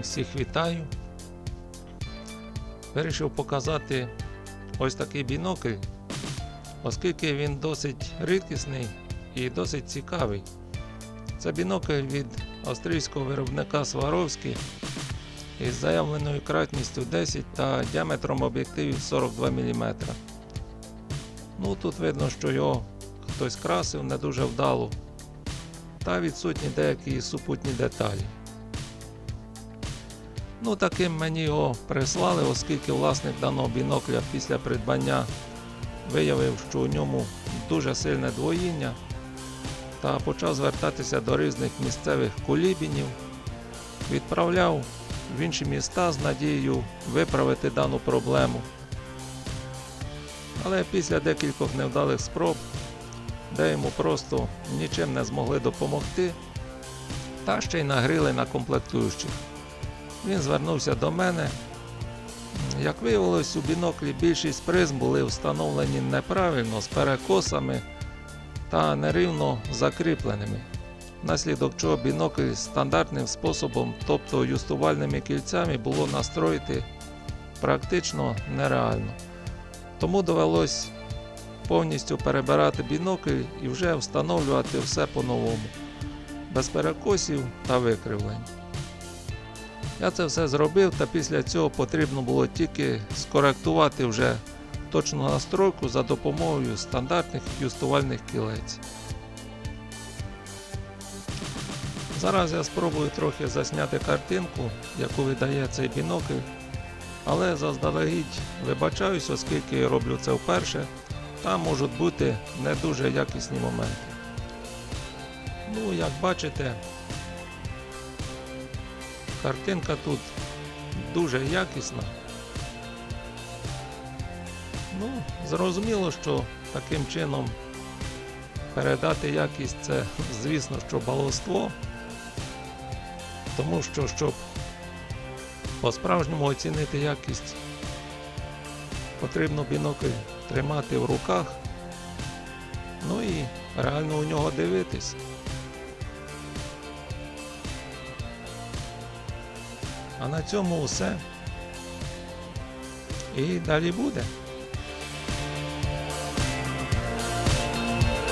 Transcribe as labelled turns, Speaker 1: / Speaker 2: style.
Speaker 1: Всіх вітаю. Вирішив показати ось такий бінокль, оскільки він досить рідкісний і досить цікавий. Це бінокль від австрійського виробника Сваровський із заявленою кратністю 10 та діаметром об'єктивів 42 мм. Ну тут видно, що його хтось красив не дуже вдало, та відсутні деякі супутні деталі. Ну, таким мені його прислали, оскільки власник даного бінокля після придбання виявив, що у ньому дуже сильне двоїння та почав звертатися до різних місцевих кулібінів, відправляв в інші міста з надією виправити дану проблему. Але після декількох невдалих спроб, де йому просто нічим не змогли допомогти, та ще й нагрили на комплектуючих. Він звернувся до мене. Як виявилось, у біноклі більшість призм були встановлені неправильно з перекосами та нерівно закріпленими, внаслідок чого бінокль стандартним способом, тобто юстувальними кільцями, було настроїти практично нереально. Тому довелось повністю перебирати бінокль і вже встановлювати все по-новому, без перекосів та викривлень. Я це все зробив, та після цього потрібно було тільки скоректувати вже точну настройку за допомогою стандартних юстувальних кілець. Зараз я спробую трохи засняти картинку, яку видає цей бінокль, але заздалегідь вибачаюсь, оскільки я роблю це вперше, там можуть бути не дуже якісні моменти. Ну, як бачите, Картинка тут дуже якісна. Ну, зрозуміло, що таким чином передати якість це, звісно, що баловство. Тому що, щоб по-справжньому оцінити якість, потрібно бінокль тримати в руках, ну і реально у нього дивитись. А на цьому все. І далі буде.